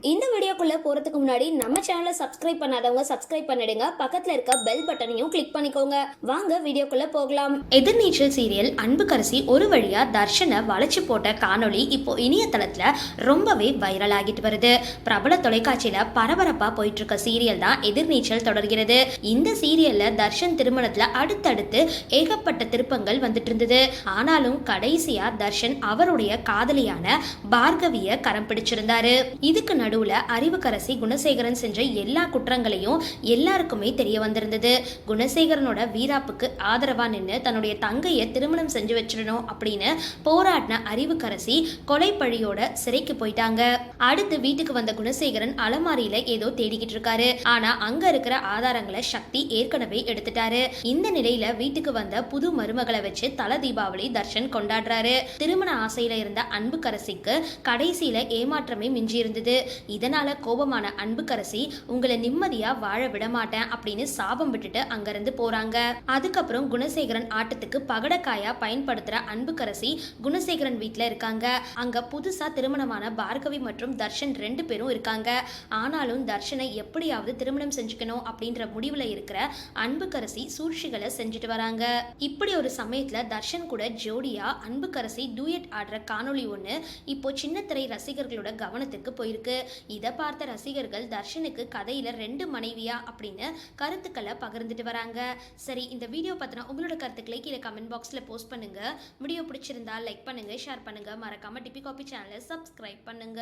இந்த வீடியோக்குள்ளே போறதுக்கு முன்னாடி நம்ம சேனலை சப்ஸ்கிரைப் பண்ணாதவங்க சப்ஸ்கிரைப் பண்ணிடுங்க. பக்கத்துல இருக்க பெல் பட்டனையும் கிளிக் பண்ணிக்கோங்க. வாங்க வீடியோக்குள்ள போகலாம். எதிர்நீச்சல் சீரியல் அன்புக்கரசி ஒரு வழியா தர்ஷனை வளைச்சு போட்ட காணொளி இப்போ இணையதளத்துல ரொம்பவே வைரல் ஆகிட்டு வருது. பிரபல தொலைக்காட்சியில் பரபரப்பா போயிட்டு இருக்க சீரியல் தான் எதிர்நீச்சல் தொடர்கிறது. இந்த சீரியல்ல தர்ஷன் திருமணத்தில் அடுத்தடுத்து ஏகப்பட்ட திருப்பங்கள் வந்துட்டு இருந்தது. ஆனாலும் கடைசியா தர்ஷன் அவருடைய காதலியான பார்கவியை கரம் பிடிச்சிருந்தாரு. இதுக்கு நடுவுல அறிவுக்கரசி குணசேகரன் செஞ்ச எல்லா குற்றங்களையும் எல்லாருக்குமே தெரிய வந்திருந்தது. குணசேகரனோட வீராப்புக்கு ஆதரவா நின்று தன்னுடைய தங்கையை திருமணம் செஞ்சு வச்சிடணும் அப்படின்னு போராடின அறிவுக்கரசி கொலை பழியோட சிறைக்கு போயிட்டாங்க. அடுத்து வீட்டுக்கு வந்த குணசேகரன் அலமாரியில ஏதோ தேடிக்கிட்டு இருக்காரு. ஆனா அங்க இருக்கிற ஆதாரங்களை சக்தி ஏற்கனவே எடுத்துட்டாரு. இந்த நிலையில வீட்டுக்கு வந்த புது மருமகளை வச்சு தல தீபாவளி தர்ஷன் கொண்டாடுறாரு. திருமண ஆசையில இருந்த அன்புக்கரசிக்கு கடைசியில ஏமாற்றமே மிஞ்சி இருந்தது. இதனால கோபமான அன்புக்கரசி உங்களை நிம்மதியா வாழ விட மாட்டேன் அப்படின்னு சாபம் விட்டுட்டு அங்கிருந்து போறாங்க. அதுக்கப்புறம் குணசேகரன் ஆட்டத்துக்கு பகடக்காயா பயன்படுத்துற அன்புக்கரசி குணசேகரன் வீட்டில் இருக்காங்க. அங்க புதுசா திருமணமான பார்கவி மற்றும் தர்ஷன் ரெண்டு பேரும் இருக்காங்க. ஆனாலும் தர்ஷனை எப்படியாவது திருமணம் செஞ்சுக்கணும் அப்படின்ற முடிவுல இருக்கிற அன்புக்கரசி சூழ்ச்சிகளை செஞ்சுட்டு வராங்க. இப்படி ஒரு சமயத்துல தர்ஷன் கூட ஜோடியா அன்புக்கரசி டூயட் ஆடுற காணொளி ஒன்று இப்போ சின்னத்திரை ரசிகர்களோட கவனத்துக்கு போயிருக்கு. இதை பார்த்த ரசிகர்கள் தர்ஷனுக்கு கதையில ரெண்டு மனைவியா அப்படின்னு கருத்துக்களை பகிர்ந்துட்டு வராங்க. சரி இந்த வீடியோ பத்தின உங்களோட கருத்துக்களை கீழே கமெண்ட் பாக்ஸ்ல போஸ்ட் பண்ணுங்க. வீடியோ பிடிச்சிருந்தா லைக் பண்ணுங்க ஷேர் பண்ணுங்க. மறக்காம டிபி காபி சேனலை சப்ஸ்கிரைப் பண்ணுங்க.